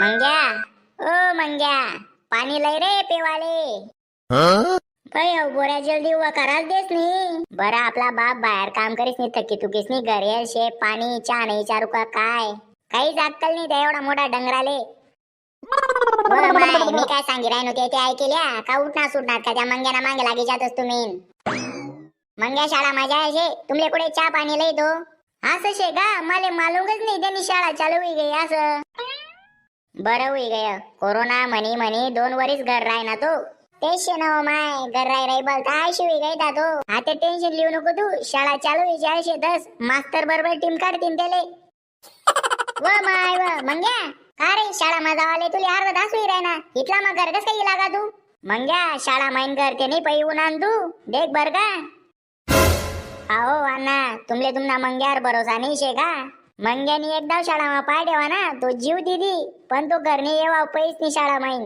मंग्या ओ मंग्या पाणी लय रे पेवाले अहो, बोऱ्या जल्दी उभा कराच देस नी बरं आपला बाप बाहेर काम करीस नी थकी तुकीस नी घरी येईल शे पाणी चहा नाही चारू का काय काहीच अक्कल नाही त्या एवढा मोठा डंगराले मी काय सांगी राहिनो ते ते ऐकल्या का उठणार सुटणार का त्या मंग्याना मागे लागे जातस तुम्ही मंग्या शाळा माझ्या आहे शे तुमले कुठे चहा पाणी लय तो असं शे का मला मालूमच नाही त्यांनी शाळा चालू होई गई असं बरं होई गय. कोरोना म्हणी म्हणी दोन वरीस घर राय ना तो. तेच शे ना हो माय घर राय राय बोलता आय शिवी गय दादो. तो आता टेन्शन लिहू नको तू. शाळा चालू होई चारशे दस. मास्तर बरोबर टीम काढतीन त्याले. व माय व. मंग्या का रे? शाळा माझा आले तुला अर्धा तास होई राय ना इथला मग घर कस काही लागा तू? मंग्या शाळा माईन करते नाही पै उन्हान तू देख बर का. अहो अण्णा तुमले तुमना मंग्यावर भरोसा नाही शे का? म्हणजे मंग्यानी एकदा शाळा पाय ठेवा ना तो जीव दिदी पण तो घरने येवा पैस नि शाळा माईन.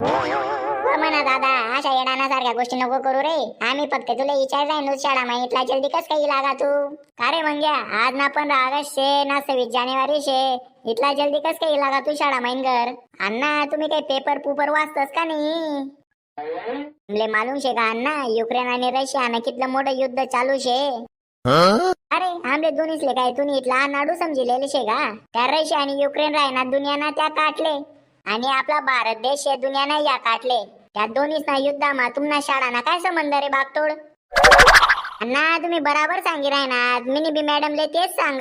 हो म्हणा दादा अशा येडाना सारख्या गोष्टी नको करू रे. आम्ही फक्त तुला विचार जाईन शाळा इथला जल्दी कस काही लागा तू का रे मंग्या आज ना पण ऑगस्ट शे ना सव्वीस जानेवारी शे. इथला जल्दी कस काही लागा तू शाळा माईन घर? अण्णा तुम्ही काही पेपर पुपर वाचतस का नाही? मालूम शे का अण्णा युक्रेन आणि रशिया कितलं मोठं युद्ध चालू शे? अरे. आमले दोन्हीसले काय? तुम्ही इथला नाडू समजिलेले शे का त्या रशिया आणि युक्रेन राहिना दुनियाना त्या काटले. आणि आपला भारत देश हे दुनियाना या काटले. त्या दोन्हीच ना युद्धामा तुम्हाला शाळाना काय संबंध रे बागतोड अण्णा तुम्ही बराबर सांगी राहणार मिनी बी मॅडमले तेच सांग.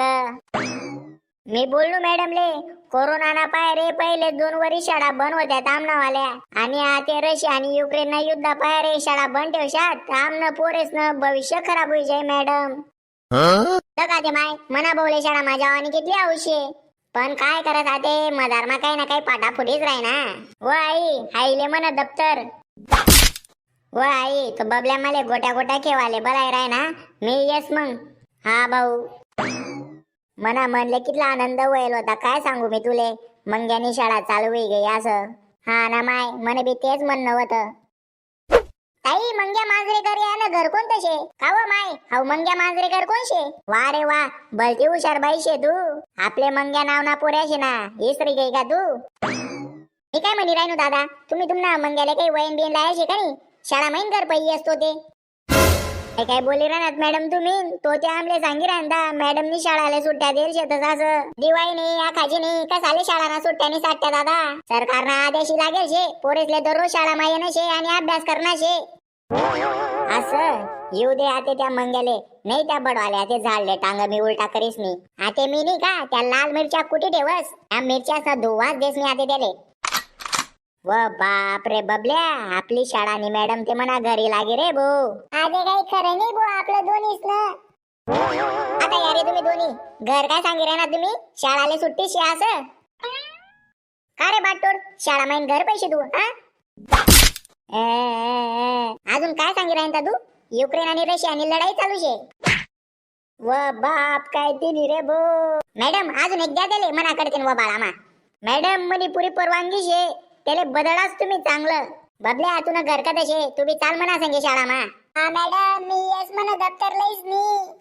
मी बोललो मॅडमले कोरोना ना पाय रे पहिले दोन वरी शाळा बंद होत्या तामनावाल्या आणि आता रशिया आणि युक्रेन ना युद्ध पाय रे शाळा बंद ठेवशात. आमनं पोरेस न भविष्य खराब होई जाय मॅडम. का माय मना बोले शाळा माझ्या आणि किती आवशी. पण काय करत आते मदारमा काही ना काही पाटाफुटीच राही ना व आई आईले म्हणा दप्तर. व आई तो बबल्या मला गोट्या गोट्या खेवाले बलाय राय ना मी येस मग. हा भाऊ. मना म्हणले कितला आनंद होईल होता काय सांगू मी तुले? मंग्यानी शाळा चालू होई गई असं. हा ना माय मन बी तेच म्हणणं होतं. ताई मंग्या मांजरेकर या ना घर कोण तसे का हो व माय हाव मंग्या मांजरेकर कोण शे वा रे वा भलती हुशार बाई शे तू. आपले मंग्या नाव ना पोऱ्या शे ना इसरी गई का तू? मी काय म्हणी राहिनो दादा? तुम्ही तुमना मंग्याला काही वयन बियन लाया शे का नाही शाळा माहीन कर पै असतो ते. काय काय बोली राहणार मॅडम तुम्ही? तो ते आमले सांगी राहता मॅडमनी शाळाला सुट्ट्या देईल शेतच असं दिवाळी नाही आखाजी नाही कसाले सुट्ट्या नाही साठ्या दादा? सरकारनं आदेशी लागेल शे पोरेसले दररोज शाळा मायन शे आणि अभ्यास करणार शे असं? येऊ दे आते त्या मंग्याले. नाही त्या बडवाले ते झाडले टांग मी उलटा करीस मी. आते मी नाही का त्या लाल मिरच्या कुठे ठेवस? त्या मिरच्या धुवाच देस मी आते त्याले. व बाप रे बबल्या आपली शाळा आणि मॅडम ते म्हणा घरी लागे रे भो. आजे काही खरं नाही भो आपलं दोन्हीच ना आता यारे तुम्ही दोन्ही. घर काय सांगी ना तुम्ही? शाळाले सुट्टी शे असं? का रे बाटोड शाळा माईन घर पैसे तू हा काय सांगी राहिन तू? युक्रेन आणि रशिया आणि लढाई चालू शे. व बाप काय तिनी रे भो मॅडम अजून एक द्या दिले मना करते व बाळा मा. मॅडम मनी पुरी परवानगी शे. त्याले बदलाच तुम्ही चांगलं. बबल्या तुला घर का तसे तुम्ही चाल म्हणा सांगे शाळा मा. हा मॅडम मी येस म्हणा दप्तर लईस मी.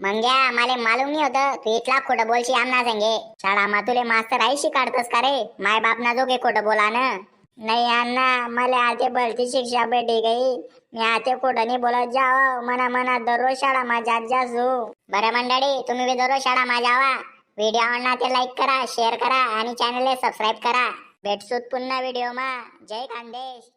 मंग्या मला मालूम नाही होत तू इथला खोटं बोलशी आमना सांगे. शाळा मा तुले मास्तर आई शिकाडतस का रे? माय बाप ना जोगे खोटं बोला ना नाही अण्णा मला आते भलती शिक्षा भेटी गई. मी आते कुठं नाही बोलत जाव. मना मना दररोज शाळा माझ्या जात जासू. बरं मंडळी तुम्ही बी दररोज शाळा मा जावा. व्हिडिओ आवडला ते लाईक करा शेअर करा आणि चॅनलला सबस्क्राईब करा. भेटसूत पुन्हा व्हिडिओ मा. जय खानदेश